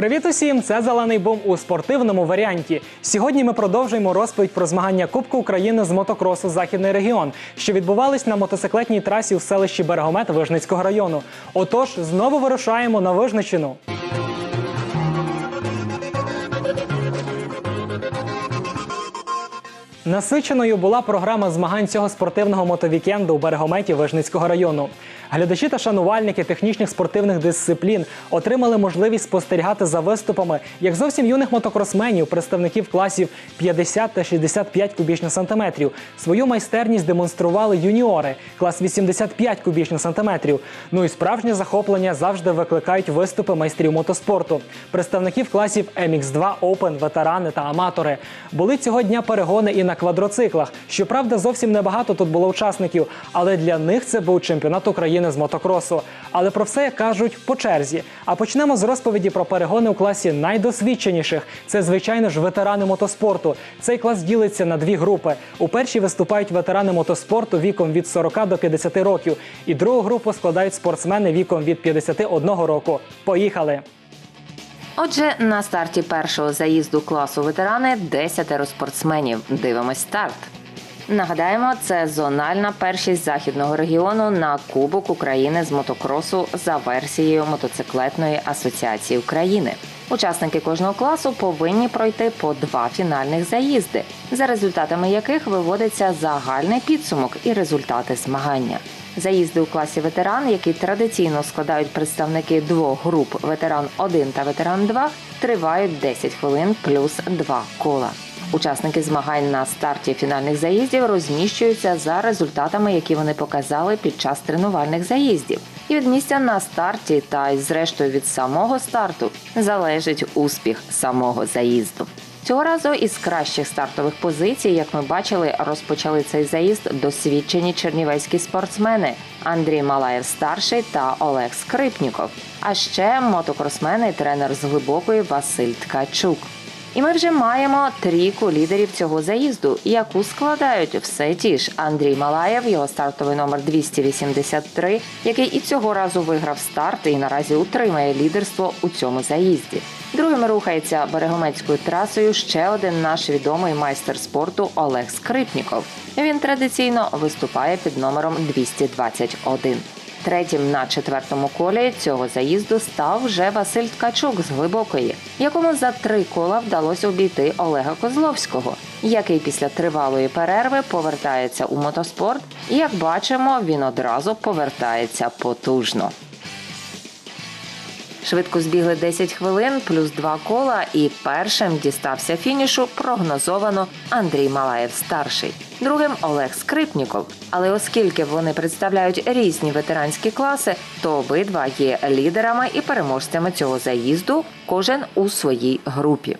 Привіт усім! Це зелений бум у спортивному варіанті. Сьогодні ми продовжуємо розповідь про змагання Кубку України з мотокросу Західний регіон, що відбувались на мотоциклетній трасі у селищі Берегомет Вижницького району. Отож, знову вирушаємо на Вижничину. Насиченою була програма змагань цього спортивного мотовікенду у берегометі Вижницького району. Глядачі та шанувальники технічних спортивних дисциплін отримали можливість спостерігати за виступами як зовсім юних мотокросменів, представників класів 50 та 65 кубічних сантиметрів. Свою майстерність демонстрували юніори, клас 85 кубічних сантиметрів. Ну і справжнє захоплення завжди викликають виступи майстрів мотоспорту, представників класів MX2, Open, ветерани та аматори. Були цього дня перегони і на квадроциклах. Щоправда, зовсім небагато тут було учасників, але для них це був чемпіонат України з мотокросу. Але про все кажуть по черзі. А почнемо з розповіді про перегони у класі найдосвідченіших. Це, звичайно ж, ветерани мотоспорту. Цей клас ділиться на дві групи. У першій виступають ветерани мотоспорту віком від 40 до 50 років, і другу групу складають спортсмени віком від 51 року. Поїхали! Отже, на старті першого заїзду класу ветерани 10 спортсменів. Дивимось старт. Нагадаємо, це зональна першість західного регіону на Кубок України з мотокросу за версією мотоциклетної асоціації України. Учасники кожного класу повинні пройти по два фінальних заїзди, за результатами яких виводиться загальний підсумок і результати змагання. Заїзди у класі ветеран, які традиційно складають представники двох груп ветеран 1 та ветеран 2, тривають 10 хвилин плюс 2 кола. Учасники змагань на старті фінальних заїздів розміщуються за результатами, які вони показали під час тренувальних заїздів. І від місця на старті, та й зрештою від самого старту залежить успіх самого заїзду. Цього разу із кращих стартових позицій, як ми бачили, розпочали цей заїзд досвідчені чернівецькі спортсмени Андрій Малаєв старший та Олег Скрипніков. А ще мотокросмени тренер з глибокої Василь Ткачук. І ми вже маємо трійку лідерів цього заїзду, яку складають все ті ж Андрій Малаєв, його стартовий номер 283, який і цього разу виграв старт і наразі утримає лідерство у цьому заїзді. Другим рухається берегомецькою трасою ще один наш відомий майстер спорту Олег Скрипніков. Він традиційно виступає під номером 221. Третім на четвертому колі цього заїзду став вже Василь Ткачук з глибокої, якому за три кола вдалося обійти Олега Козловського, який після тривалої перерви повертається у мотоспорт. Як бачимо, він одразу повертається потужно. Швидко збігли 10 хвилин плюс два кола, і першим дістався фінішу прогнозовано Андрій Малаєв старший. Другим Олег Скрипніков. Але оскільки вони представляють різні ветеранські класи, то обидва є лідерами і переможцями цього заїзду, кожен у своїй групі.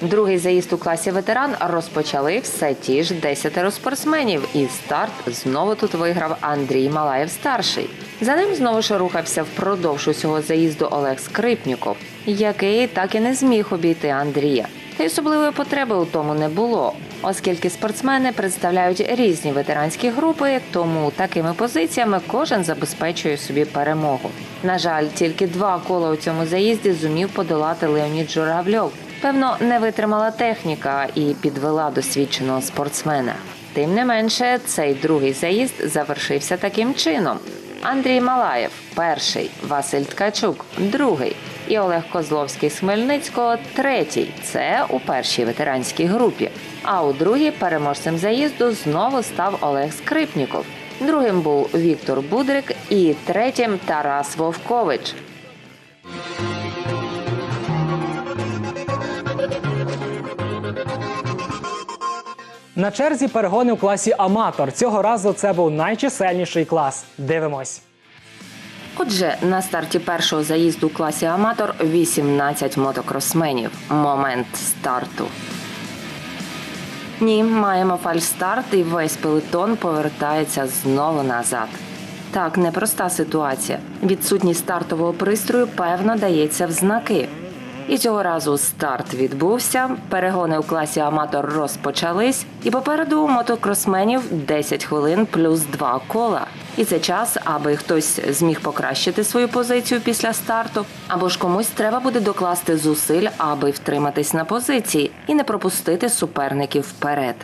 Другий заїзд у класі ветеран розпочали все ті ж десятеро спортсменів, і старт знову тут виграв Андрій Малаєв старший. За ним знову ж рухався впродовж усього заїзду Олег Скрипніков, який так і не зміг обійти Андрія. Та й особливої потреби у тому не було, оскільки спортсмени представляють різні ветеранські групи, тому такими позиціями кожен забезпечує собі перемогу. На жаль, тільки два кола у цьому заїзді зумів подолати Леонід Журавльов. Певно, не витримала техніка і підвела досвідченого спортсмена. Тим не менше, цей другий заїзд завершився таким чином: Андрій Малаєв перший, Василь Ткачук другий і Олег Козловський з Хмельницького третій. Це у першій ветеранській групі. А у другій переможцем заїзду знову став Олег Скрипніков. Другим був Віктор Будрик і третім Тарас Вовкович. На черзі перегони у класі аматор. Цього разу це був найчисельніший клас. Дивимось. Отже, на старті першого заїзду у класі аматор 18 мотокросменів. Момент старту. Ні, маємо фальстарт і весь пелетон повертається знову назад. Так, непроста ситуація. Відсутність стартового пристрою певно дається в знаки. І цього разу старт відбувся. Перегони у класі аматор розпочались, і попереду мотокросменів 10 хвилин плюс 2 кола. І це час, аби хтось зміг покращити свою позицію після старту, або ж комусь треба буде докласти зусиль, аби втриматись на позиції і не пропустити суперників вперед.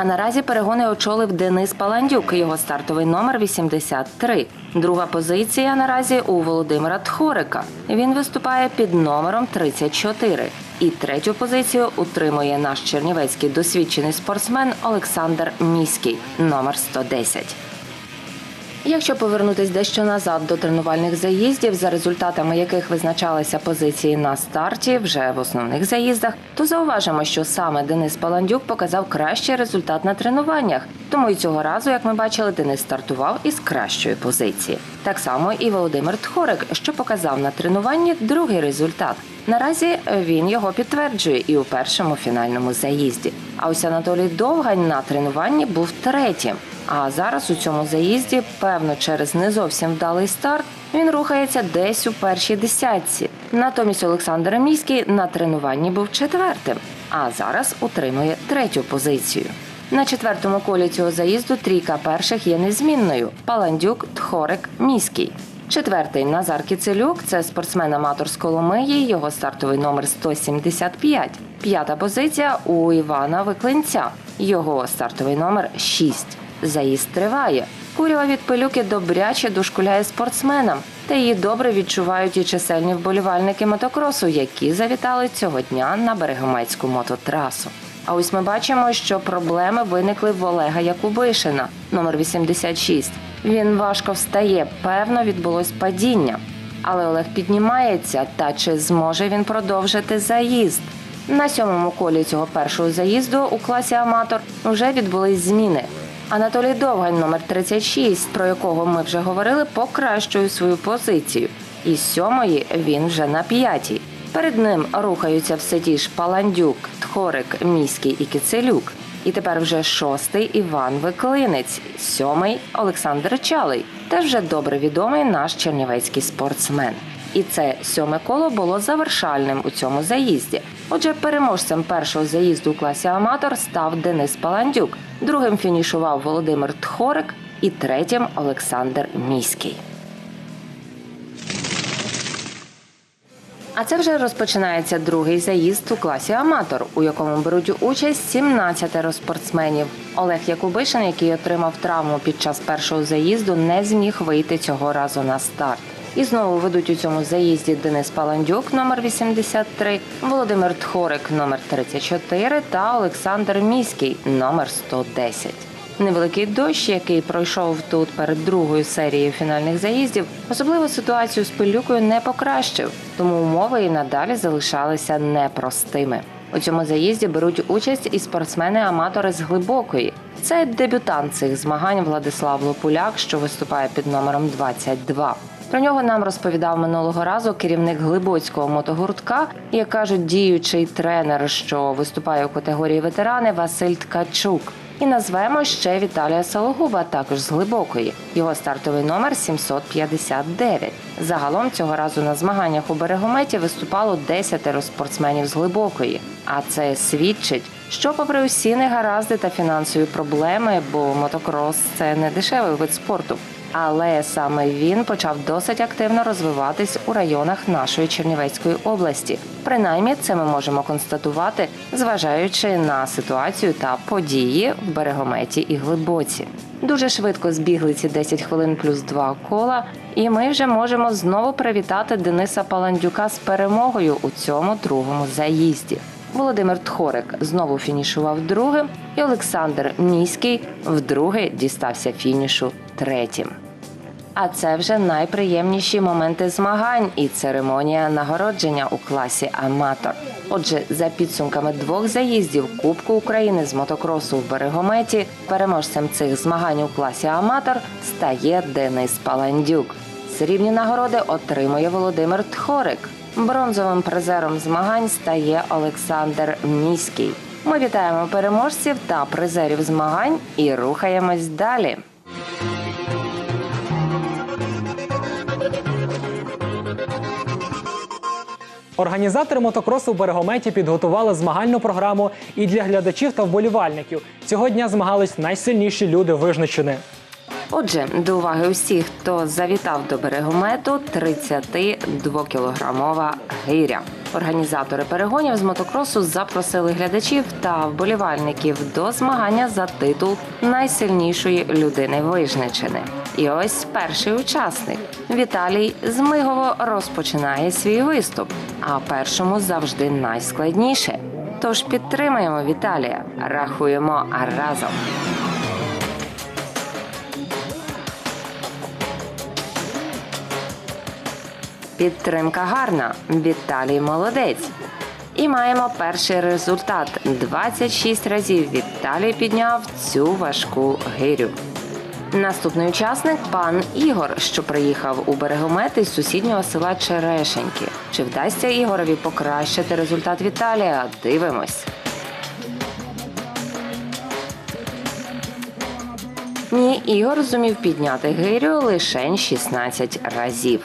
А наразі перегони очолив Денис Паландюк. Його стартовий номер 83. Друга позиція наразі у Володимира Тхорика. Він виступає під номером 34. І третю позицію утримує наш чернівецький досвідчений спортсмен Олександр Міський, номер 110. Якщо повернутись дещо назад до тренувальних заїздів, за результатами яких визначалися позиції на старті вже в основних заїздах, то зауважимо, що саме Денис Паландюк показав кращий результат на тренуваннях. Тому і цього разу, як ми бачили, Денис стартував із кращої позиції. Так само і Володимир Тхорик, що показав на тренуванні другий результат. Наразі він його підтверджує і у першому фінальному заїзді. А ось Анатолій Довгань на тренуванні був третім. А зараз у цьому заїзді, певно, через не зовсім вдалий старт, він рухається десь у першій десятці. Натомість Олександр Міський на тренуванні був четвертим, а зараз утримує третю позицію. На четвертому колі цього заїзду трійка перших є незмінною: Паландюк, Тхорик, Міський. Четвертий Назар Кіцелюк це спортсмен-аматор з Коломиї, його стартовий номер 175. П'ята позиція у Івана Виклинця, його стартовий номер 6. Заїзд триває. Курява від пилюки добряче дошкуляє спортсменам, та її добре відчувають і чисельні вболівальники мотокросу, які завітали цього дня на Берегомецьку мототрасу. А ось ми бачимо, що проблеми виникли в Олега Якубишина, номер 86. Він важко встає, певно, відбулось падіння. Але Олег піднімається, та чи зможе він продовжити заїзд? На сьомому колі цього першого заїзду у класі аматор вже відбулись зміни. Анатолій Довгань, номер 36, про якого ми вже говорили, покращує свою позицію. Із сьомої він вже на п'ятій. Перед ним рухаються все ті ж Паландюк, Тхорик, Міський і Кицелюк. І тепер вже шостий Іван Виклинець, сьомий Олександр Чалий, теж вже добре відомий наш чернівецький спортсмен. І це сьоме коло було завершальним у цьому заїзді. Отже, переможцем першого заїзду у класі аматор став Денис Паландюк, другим фінішував Володимир Тхорик і третім Олександр Міський. А це вже розпочинається другий заїзд у класі аматор, у якому беруть участь 17 спортсменів. Олег Якубишин, який отримав травму під час першого заїзду, не зміг вийти цього разу на старт. І знову ведуть у цьому заїзді Денис Паландюк, номер 83, Володимир Тхорик, номер 34 та Олександр Міський, номер 110. Невеликий дощ, який пройшов тут перед другою серією фінальних заїздів, особливо ситуацію з пилюкою не покращив, тому умови і надалі залишалися непростими. У цьому заїзді беруть участь і спортсмени-аматори з глибокої. Це дебютант цих змагань Владислав Лопуляк, що виступає під номером 22. Про нього нам розповідав минулого разу керівник глибоцького мотогуртка, як кажуть, діючий тренер, що виступає у категорії ветерани Василь Ткачук. І назвемо ще Віталія Сологуба, також з глибокої. Його стартовий номер 759. Загалом цього разу на змаганнях у берегометі виступало 10 спортсменів з глибокої. А це свідчить, що, попри усі негаразди та фінансові проблеми, бо мотокрос це не дешевий вид спорту. Але саме він почав досить активно розвиватись у районах нашої Чернівецької області. Принаймні, це ми можемо констатувати, зважаючи на ситуацію та події в берегометі і глибоці. Дуже швидко збігли ці 10 хвилин плюс 2 кола, і ми вже можемо знову привітати Дениса Паландюка з перемогою у цьому другому заїзді. Володимир Тхорик знову фінішував другим, і Олександр Міський вдруге дістався фінішу третім. А це вже найприємніші моменти змагань і церемонія нагородження у класі аматор. Отже, за підсумками двох заїздів Кубку України з мотокросу в Берегометі, переможцем цих змагань у класі аматор стає Денис Паландюк. Срібні нагороди отримує Володимир Тхорик. Бронзовим призером змагань стає Олександр Міський. Ми вітаємо переможців та призерів змагань і рухаємось далі. Організатори мотокросу в Берегометі підготували змагальну програму і для глядачів та вболівальників. Цього дня змагались найсильніші люди Вижничини. Отже, до уваги усіх, хто завітав до берегомету 32-кілограмова гиря. Організатори перегонів з мотокросу запросили глядачів та вболівальників до змагання за титул найсильнішої людини Вижничини. І ось перший учасник Віталій Змигово розпочинає свій виступ. А першому завжди найскладніше. Тож підтримаємо Віталія, рахуємо разом. Підтримка гарна. Віталій молодець. І маємо перший результат. 26 разів Віталій підняв цю важку гирю. Наступний учасник пан Ігор, що приїхав у берегомет із сусіднього села Черешеньки. Чи вдасться Ігорові покращити результат Віталія? Дивимось. Ні, Ігор зумів підняти гирю лише 16 разів.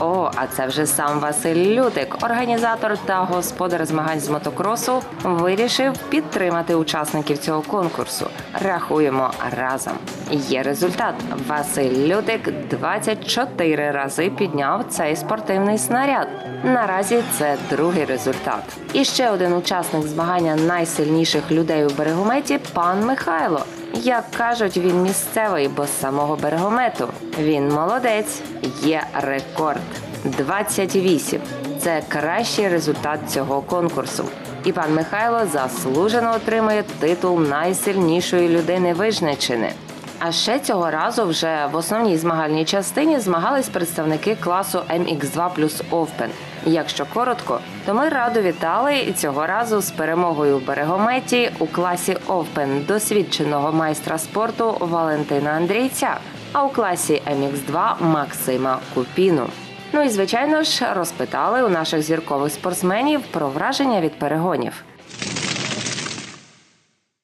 О, а це вже сам Василь Лютик, організатор та господар змагань з мотокросу, вирішив підтримати учасників цього конкурсу. Рахуємо разом. Є результат. Василь Лютик 24 рази підняв цей спортивний снаряд. Наразі це другий результат. І ще один учасник змагання найсильніших людей у берегометі пан Михайло. Як кажуть, він місцевий, бо з самого берегомету. Він молодець, є рекорд 28. Це кращий результат цього конкурсу. І пан Михайло заслужено отримує титул найсильнішої людини Вижничини. А ще цього разу вже в основній змагальній частині змагались представники класу MX2 плюс Open. Якщо коротко, то ми радо вітали цього разу з перемогою в берегометі у класі Open досвідченого майстра спорту Валентина Андрійця, а у класі MX2 Максима Купіну. Ну і звичайно ж розпитали у наших зіркових спортсменів про враження від перегонів.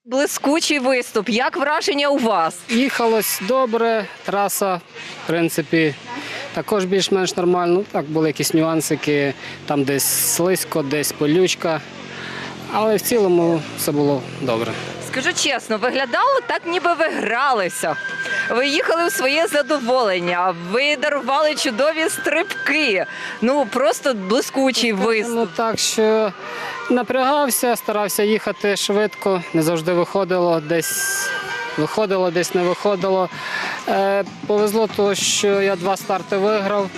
Блискучий виступ. Як враження у вас? Їхалось добре, траса, в принципі, також більш-менш нормально. Так, були якісь нюансики, там десь слизько, десь полючка. Але в цілому все було добре. Скажу чесно, виглядало так, ніби ви гралися. Ви їхали в своє задоволення, ви дарували чудові стрибки. Ну просто блискучий виступ. Ну так що напрягався, старався їхати швидко, не завжди виходило, десь виходило, десь не виходило. Е, повезло того, що я два старти виграв,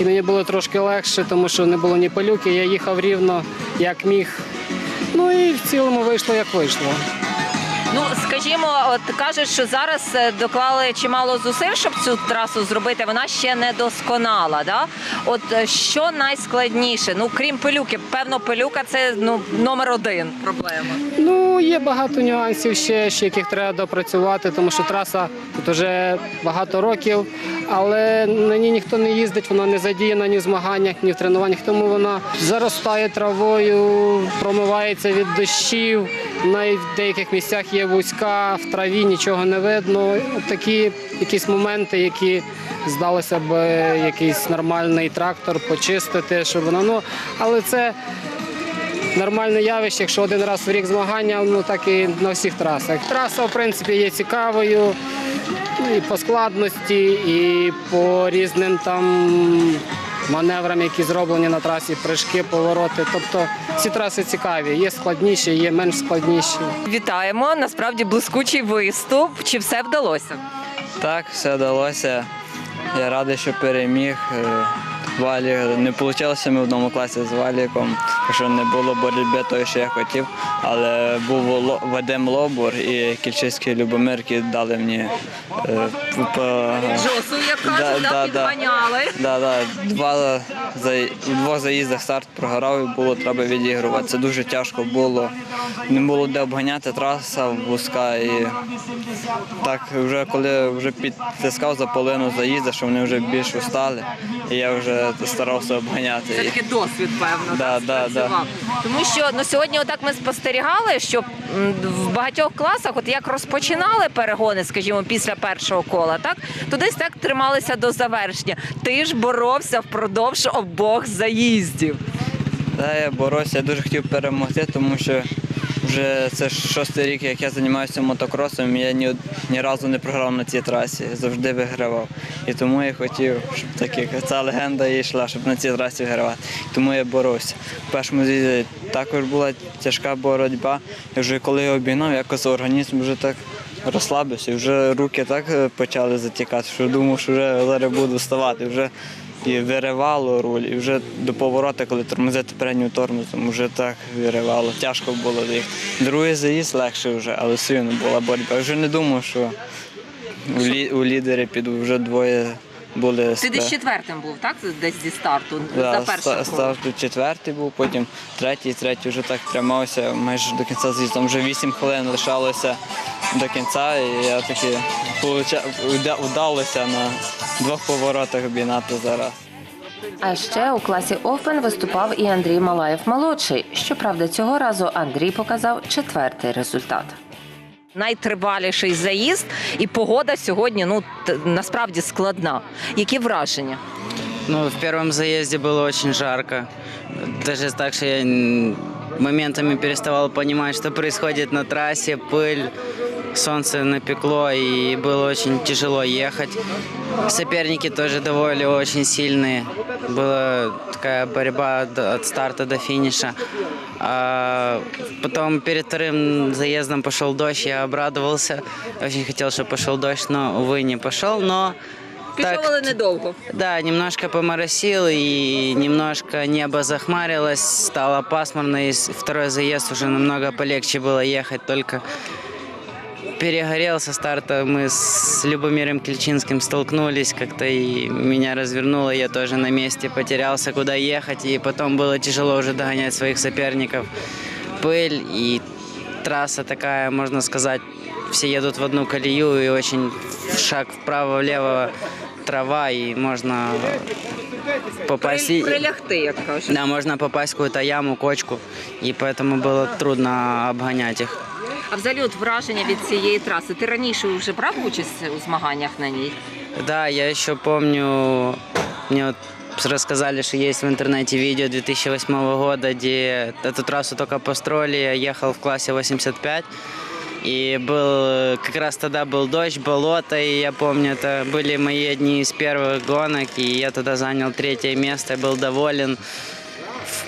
і мені було трошки легше, тому що не було ні пилюки, я їхав рівно, як міг. Ну і в цілому вийшло, як вийшло. Ну скажімо, от кажуть, що зараз е, доклали чимало зусиль, щоб цю трасу зробити. Вона ще не досконала. Да? От е, що найскладніше? Ну крім пилюки, певно, пилюка це ну номер один проблема. Ну, є багато нюансів ще, ще яких треба допрацювати, тому що траса тут вже багато років, але на ній ніхто не їздить, вона не задіяна ні в змаганнях, ні в тренуваннях, тому вона заростає травою, промивається від дощів. Навіть в деяких місцях є вузька, в траві нічого не видно. Такі якісь моменти, які здалося б якийсь нормальний трактор почистити, щоб воно. Ну, але це нормальне явище, якщо один раз в рік змагання, ну так і на всіх трасах. Траса, в принципі, є цікавою і по складності, і по різним там маневрам, які зроблені на трасі, прыжки, повороти. Тобто ці траси цікаві. Є складніші, є менш складніші. Вітаємо. Насправді блискучий виступ. Чи все вдалося? Так, все вдалося. Я радий, що переміг. Валі не вийшло ми в одному класі з Валіком, що не було боротьби того, що я хотів. Але був Вадим Лобур і Кільчиський Любомир, які дали мені е, по, Жосу, як кажуть, да, да, да. підганяли. Да, да, два за у двох заїздах старт програв і було треба відігрувати. Це дуже тяжко було. Не було де обганяти, траса вузька і так вже коли вже підтискав за половину заїзду, що вони вже більш устали, і я вже старався обганяти Це їх. такий досвід, певно, Да, так, да, спрацював. Тому що ну сьогодні, отак ми спостерігали, що в багатьох класах, от як розпочинали перегони, скажімо, після першого кола, так то десь так трималися до завершення. Ти ж боровся впродовж обох заїздів. Та я боровся, я дуже хотів перемогти, тому що вже це шостий рік, як я займаюся мотокросом, я ні, ні разу не програв на цій трасі, завжди вигравав. І тому я хотів, щоб так як ця легенда йшла, щоб на цій трасі вигравати. Тому я боровся. В першому з'їзді також була тяжка боротьба. І вже коли я обігнав, якось організм вже так розслабився, вже руки так е, почали затікати, що думав, що вже зараз буду вставати. Вже і виривало руль, і вже до поворота, коли тормозити передню тормозом, вже так виривало. Тяжко було їхати. Другий заїзд легше вже, але все одно була боротьба. Вже не думав, що у лідери піду, вже двоє були. Ти десь четвертим був, так? Десь зі старту Да, за перше ста- Старту четвертий був, потім третій, третій вже так тримався майже до кінця з'їзду. Там вже вісім хвилин лишалося до кінця, і я таки вдалося на двох поворотах обігнати зараз. А ще у класі Офен виступав і Андрій Малаєв молодший. Щоправда, цього разу Андрій показав четвертий результат. Найтриваліший заїзд, і погода сьогодні ну насправді складна. Які враження? Ну, в першому заїзді було дуже жарко. Даже так, що я моментами переставала розуміти, що відбувається на трасі, пыль, солнце напекло, и было очень тяжело ехать. Соперники тоже довольно очень сильные. Была такая борьба от старта до финиша. А потом перед вторым заездом пошел дождь, я обрадовался. Очень хотел, чтобы пошел дождь, но, увы, не пошел. Но Пішов, але недовго. да, немножко поморосил и немножко небо захмарилось, стало пасмурно, и второй заезд уже намного полегче было ехать, только перегорел со старта, мы с Любомиром Кличинским столкнулись как-то, и меня развернуло, я тоже на месте потерялся, куда ехать, и потом было тяжело уже догонять своих соперников. Пыль и трасса такая, можно сказать, все едут в одну колею, и очень шаг вправо-влево трава, и можно попасть... Прилягти, як кажуть. Да, можно попасть в какую-то яму, кочку, и поэтому было трудно обгонять их. А взагалі, от враження від цієї траси. Ти раніше вже брав участь у змаганнях на ній? Да, я еще помню, мне вот рассказали, что есть в интернете видео 2008 года, где эту трассу только построили, я ехал в классе 85, и был, как раз тогда был дождь, болото, и я помню, это были мои одни из первых гонок, и я тогда занял третье место, был доволен.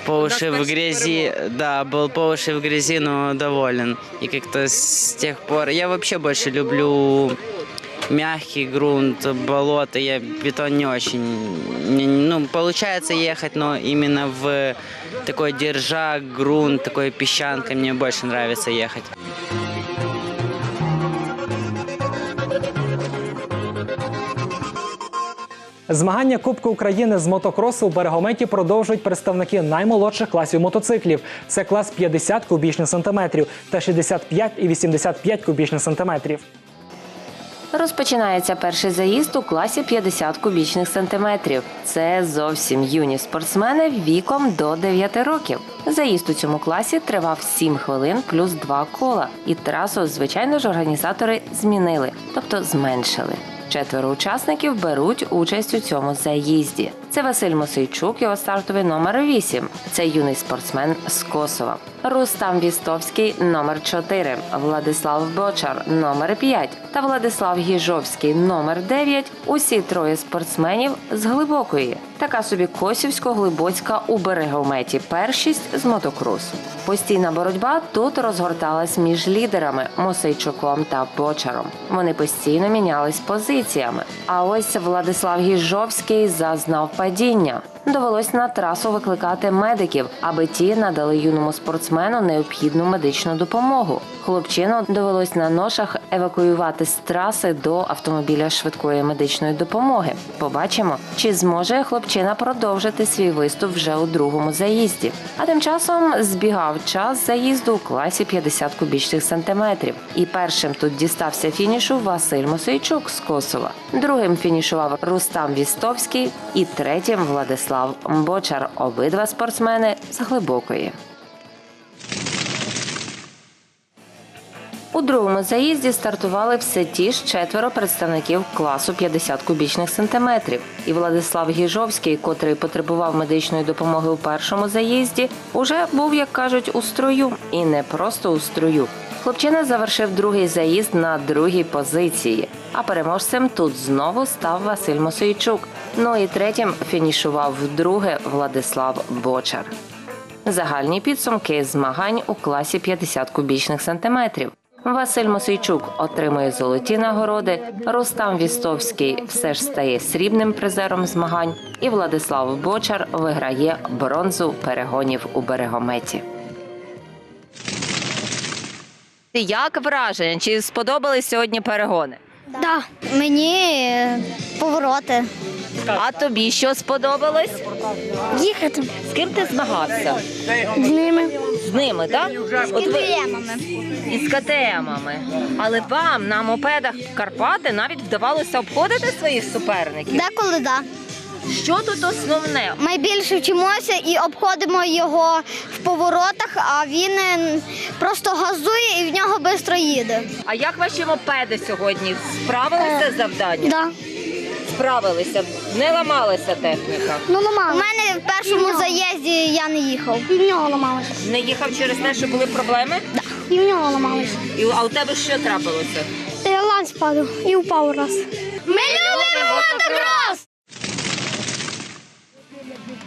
По уши в грязи, да, был по уши в грязи, но доволен. И как-то с тех пор... Я вообще больше люблю мягкий грунт, болото. Я бетон не очень... ну, получается ехать, но именно в такой держак, грунт, такой песчанкой мне больше нравится ехать. Змагання Кубку України з мотокросу у Берегометі продовжують представники наймолодших класів мотоциклів. Це клас 50 кубічних сантиметрів та 65 і 85 кубічних сантиметрів. Розпочинається перший заїзд у класі 50 кубічних сантиметрів. Це зовсім юні спортсмени віком до 9 років. Заїзд у цьому класі тривав 7 хвилин плюс 2 кола. І трасу, звичайно ж, організатори змінили, тобто зменшили. Четверо учасників беруть участь у цьому заїзді. Це Василь Мосейчук, його стартовий номер 8. Це юний спортсмен з Косова. Рустам Вістовський номер 4, Владислав Бочар номер 5 та Владислав Гіжовський номер 9 Усі троє спортсменів з глибокої. Така собі Косівсько-Глибоцька у берегометі першість з мотокросу. Постійна боротьба тут розгорталась між лідерами Мосейчуком та Бочаром. Вони постійно мінялись позиціями. А ось Владислав Гіжовський зазнав падіння. Довелось на трасу викликати медиків, аби ті надали юному спортсмену необхідну медичну допомогу. Хлопчину довелось на ношах евакуювати з траси до автомобіля швидкої медичної допомоги. Побачимо, чи зможе хлопчина продовжити свій виступ вже у другому заїзді. А тим часом збігав час заїзду у класі 50 кубічних сантиметрів. І першим тут дістався фінішу Василь Мосейчук з Косова. Другим фінішував Рустам Вістовський і третім Владислав Бочар. Обидва спортсмени з глибокої. У другому заїзді стартували все ті ж четверо представників класу 50 кубічних сантиметрів. І Владислав Гіжовський, котрий потребував медичної допомоги у першому заїзді, уже був, як кажуть, у строю. І не просто у строю. Хлопчина завершив другий заїзд на другій позиції. А переможцем тут знову став Василь Мосейчук. Ну і третім фінішував вдруге Владислав Бочар. Загальні підсумки змагань у класі 50 кубічних сантиметрів. Василь Мосейчук отримує золоті нагороди. Рустам Вістовський все ж стає срібним призером змагань. І Владислав Бочар виграє бронзу перегонів у берегометі. Як враження? Чи сподобались сьогодні перегони? Да, мені е, повороти. А тобі що сподобалось? Їхати З ким ти змагався? з ними. З ними, так? От ви Підприємами. із КТМами. Але вам на мопедах Карпати навіть вдавалося обходити своїх суперників. Деколи да. Що тут основне? Ми більше вчимося і обходимо його в поворотах, а він е, просто газує і в нього швидко їде. А як ваші мопеди сьогодні справилися з завданням? Да. Справилися, не ламалася техніка. Ну, ламалося. У мене в першому заїзді я не їхав. І в нього ламалося. Не їхав через те, що були проблеми? Да. І в нього ламалося. І, а у тебе що трапилося? Я лань спадав і упав раз. Ми любимо мотокрос!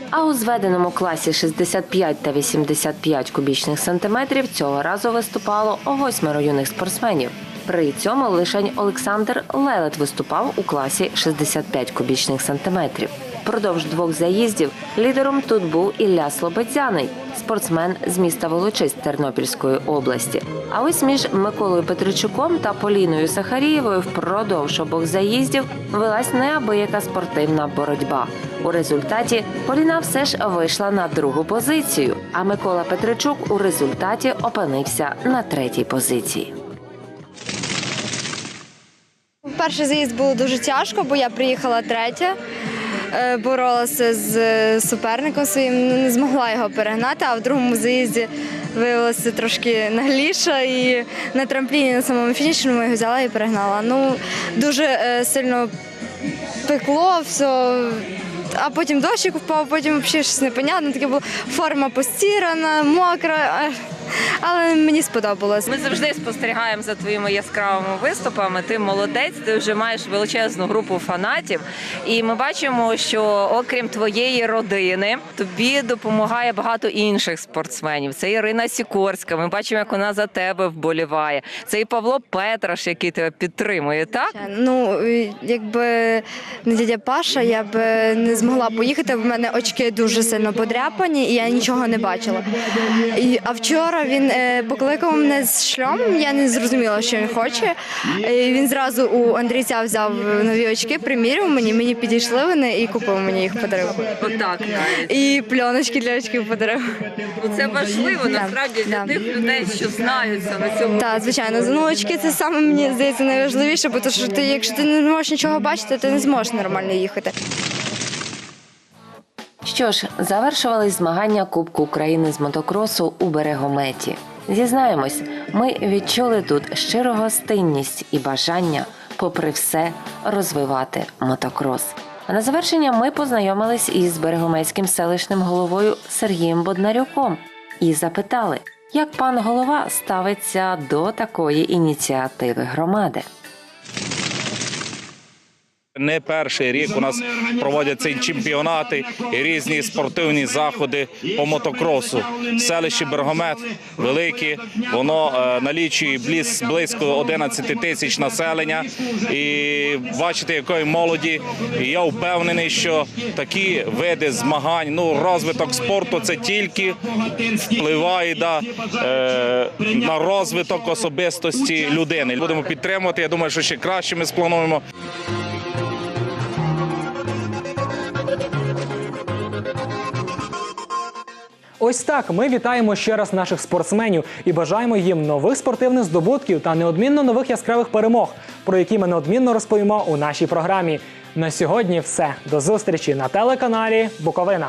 А у зведеному класі 65 та 85 кубічних сантиметрів цього разу виступало восьмеро юних спортсменів. При цьому лишень Олександр Лелет виступав у класі 65 кубічних сантиметрів. Продовж двох заїздів лідером тут був Ілля Слободзяний, спортсмен з міста Волочиськ Тернопільської області. А ось між Миколою Петричуком та Поліною Сахарієвою впродовж обох заїздів велась неабияка спортивна боротьба. У результаті Поліна все ж вийшла на другу позицію, а Микола Петричук у результаті опинився на третій позиції. Перший заїзд було дуже тяжко, бо я приїхала третя. Е, Боролася з е, суперником своїм, ну, не змогла його перегнати, а в другому заїзді виявилася трошки нагліша і на трампліні на самому фінішному його взяла і перегнала. Ну, дуже е, сильно пекло, все. А потім дощик впав, потім взагалі щось непонятне. Таке було форма постірана, мокра. Але мені сподобалось. Ми завжди спостерігаємо за твоїми яскравими виступами. Ти молодець, ти вже маєш величезну групу фанатів. І ми бачимо, що окрім твоєї родини, тобі допомагає багато інших спортсменів. Це Ірина Сікорська. Ми бачимо, як вона за тебе вболіває. Це і Павло Петраш, який тебе підтримує. Так Ну, якби не дядя Паша, я б не змогла поїхати. В мене очки дуже сильно подряпані, і я нічого не бачила. І, а вчора він е, покликав мене з шльомом, я не зрозуміла, що він хоче. Він зразу у Андрійця взяв нові очки, приміряв мені, мені підійшли вони і купив мені їх подарив. отак. І пленочки для очків подарив. Це важливо насправді для тих людей, що знаються на цьому. Так, звичайно, ну очки це саме мені здається найважливіше, бо то, що ти, якщо ти не можеш нічого бачити, ти не зможеш нормально їхати. Що ж, завершувались змагання Кубку України з мотокросу у берегометі. Зізнаємось, ми відчули тут щиру гостинність і бажання, попри все, розвивати мотокрос. А на завершення ми познайомились із берегомецьким селищним головою Сергієм Боднарюком і запитали, як пан голова ставиться до такої ініціативи громади. Не перший рік у нас проводяться і чемпіонати і різні спортивні заходи по мотокросу. Селище Бергомет велике, воно е, налічує близько 11 тисяч населення. І бачите, якої молоді. І я впевнений, що такі види змагань, ну розвиток спорту це тільки впливає да, е, на розвиток особистості людини. Будемо підтримувати. Я думаю, що ще краще ми сплануємо. Ось так ми вітаємо ще раз наших спортсменів і бажаємо їм нових спортивних здобутків та неодмінно нових яскравих перемог, про які ми неодмінно розповімо у нашій програмі. На сьогодні все. До зустрічі на телеканалі Буковина.